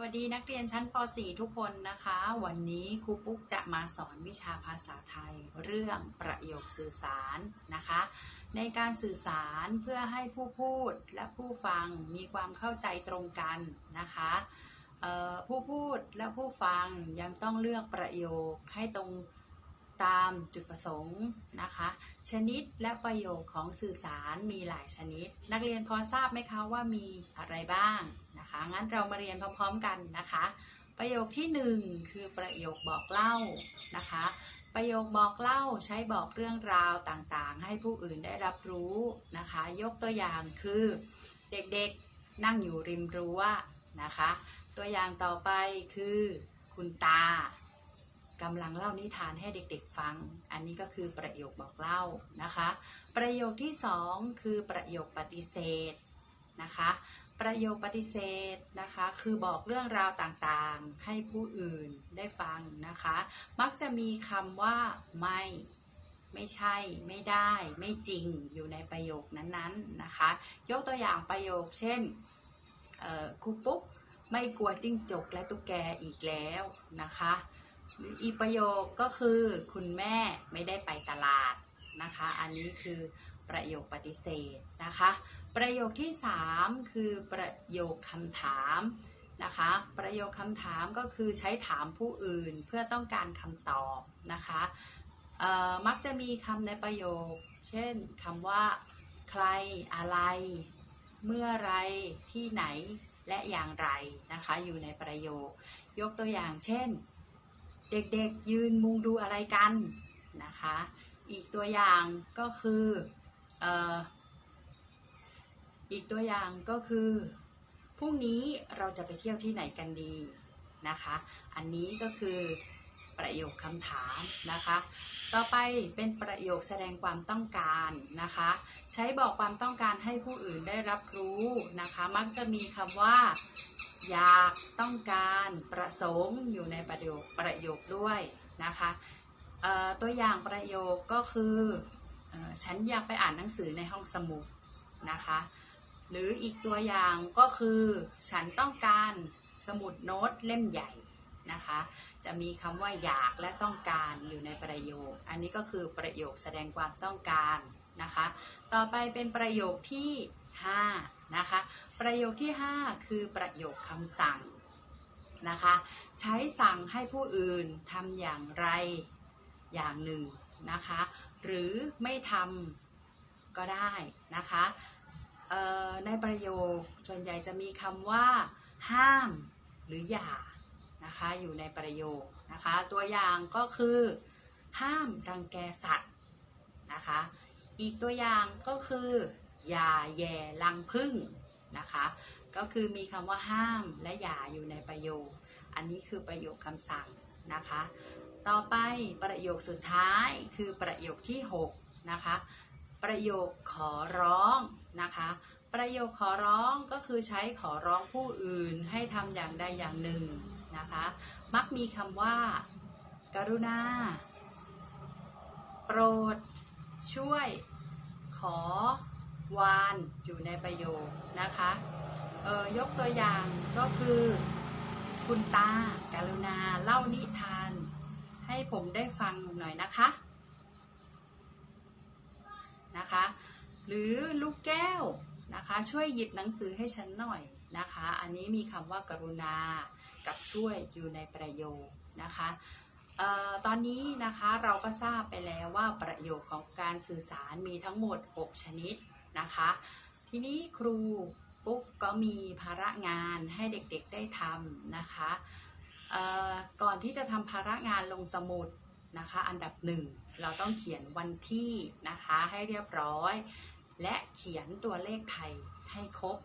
วัสดีนักเรียนชั้นป .4 ทุกคนนะคะ วันนี้ครูปุ๊กจะมาสอนวิชาภาษาไทยเรื่องประโยคสื่อสารนะคะ ในการสื่อสารเพื่อให้ผู้พูดและผู้ฟังมีความเข้าใจตรงกันนะคะผู้พูดและผู้ฟังยังต้องเลือกประโยคให้ตรงตามจุดประสงค์นะคะ ชนิดและประโยคของสื่อสารมีหลายชนิด นักเรียนพอทราบไหมคะว่ามีอะไรบ้าง นะคะ งั้นเรามาเรียนพร้อมๆกันนะคะ ประโยคที่หนึ่งคือประโยคบอกเล่านะคะ ประโยคบอกเล่าใช้บอกเรื่องราวต่างๆ ให้ผู้อื่นได้รับรู้นะคะ ยกตัวอย่างคือเด็กๆนั่งอยู่ริมรั้วนะคะ ตัวอย่างต่อไปคือคุณตากำลังเล่านิทานให้เด็กๆฟัง อันนี้ก็คือประโยคบอกเล่านะคะ ประโยคที่สองคือประโยคปฏิเสธนะคะ ประโยคปฏิเสธนะคะ คือบอกเรื่องราวต่างๆ ให้ผู้อื่นได้ฟังนะคะ มักจะมีคำว่าไม่ ไม่ใช่ ไม่ได้ ไม่จริงอยู่ในประโยคนั้นๆนะคะ ยกตัวอย่างประโยคเช่นครูปุ๊กไม่กลัวจิ้งจกและตุ๊กแกอีกแล้วนะคะหรืออีกประโยคก็คือคุณแม่ไม่ได้ไปตลาดนะคะ อันนี้คือ ประโยคปฏิเสธนะคะ ประโยคที่ 3 คือประโยคคำถามนะคะ ประโยคคำถามก็คือใช้ถามผู้อื่นเพื่อต้องการคำตอบนะคะมักจะมีคำในประโยค เช่นคำว่า ใครอะไร เมื่อไรที่ไหนและอย่างไรนะคะ อยู่ในประโยค ยกตัวอย่างเช่น เด็กๆยืนมุงดูอะไรกันนะคะ อีกตัวอย่างก็คือ อีกตัวอย่างก็คือพรุ่งนี้เราจะไปเที่ยวที่ไหนกันดีนะคะ อันนี้ก็คือประโยคคำถามนะคะ ต่อไปเป็นประโยคแสดงความต้องการนะคะ ใช้บอกความต้องการให้ผู้อื่นได้รับรู้นะคะ มักจะมีคำว่า อยากต้องการประสงค์อยู่ในประโยคประโยคด้วยนะคะตัวอย่างประโยคก็คือ ฉันอยากไปอ่านหนังสือในห้องสมุดนะคะ หรืออีกตัวอย่างก็คือฉันต้องการสมุดโน้ตเล่มใหญ่นะคะ จะมีคำว่าอยากและต้องการอยู่ในประโยค อันนี้ก็คือประโยคแสดงความต้องการนะคะ ต่อไปเป็นประโยคที่ 5 นะคะ ประโยคที่ 5 คือประโยคคำสั่งนะคะ ใช้สั่งให้ผู้อื่นทำอย่างไรอย่างหนึ่ง นะคะ หรือไม่ทำก็ได้นะคะในประโยคส่วนใหญ่จะมีคำว่า ห้ามหรืออย่านะคะอยู่ในประโยคนะคะตัวอย่างก็คือ ห้ามรังแกสัตว์นะคะอีกตัวอย่างก็คือ อย่าแย่ลังพึ่งนะคะก็คือมีคำว่าห้ามและอย่าอยู่ในประโยค อันนี้คือประโยคคำสั่งนะคะ ต่อไปประโยคสุดท้ายคือประโยคที่6นะคะ ประโยคขอร้องนะคะ ประโยคขอร้องก็คือใช้ขอร้องผู้อื่นให้ทำอย่างใดอย่างหนึ่งนะคะ มักมีคำว่า กรุณา โปรด ช่วย ขอ วาน อยู่ในประโยคนะคะ เออยกตัวอย่างก็คือ คุณตาการุณาเล่านิทาน ให้ผมได้ฟังหน่อยนะคะ นะคะ หรือลูกแก้วนะคะ ช่วยหยิบหนังสือให้ฉันหน่อยนะคะ อันนี้มีคำว่ากรุณากับช่วยอยู่ในประโยคนะคะออตอนนี้นะคะเราก็ทราบไปแล้วว่าประโยคของการสื่อสารมีทั้งหมด 6 ชนิดนะคะ ทีนี้ครู ปุ๊กก็มีภาระงานให้เด็กๆได้ทำนะคะก่อนที่จะทำภาระงานลงสมุดนะคะ อันดับหนึ่งเราต้องเขียนวันที่นะคะให้เรียบร้อย และเขียนตัวเลขไทยให้ครบ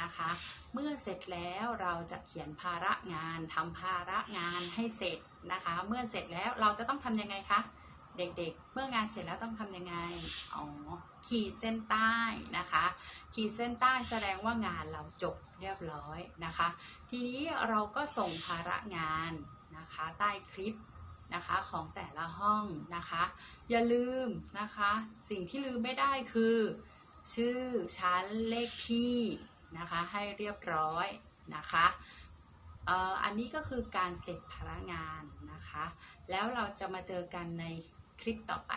นะคะ เมื่อเสร็จแล้วเราจะเขียนภาระงานทำภาระงานให้เสร็จนะคะ เมื่อเสร็จแล้วเราจะต้องทำยังไงคะ เด็กๆ เมื่องานเสร็จแล้วต้องทำยังไง อ๋อ ขีดเส้นใต้นะคะ ขีดเส้นใต้แสดงว่างานเราจบเรียบร้อยนะคะ ทีนี้เราก็ส่งภาระงานนะคะใต้คลิปนะคะของแต่ละห้องนะคะ อย่าลืมนะคะ สิ่งที่ลืมไม่ได้คือ ชื่อชั้นเลขที่นะคะให้เรียบร้อยนะคะอันนี้ก็คือการเสร็จภาระงานนะคะ แล้วเราจะมาเจอกันใน คลิปต่อไป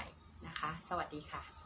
นะคะ สวัสดีค่ะ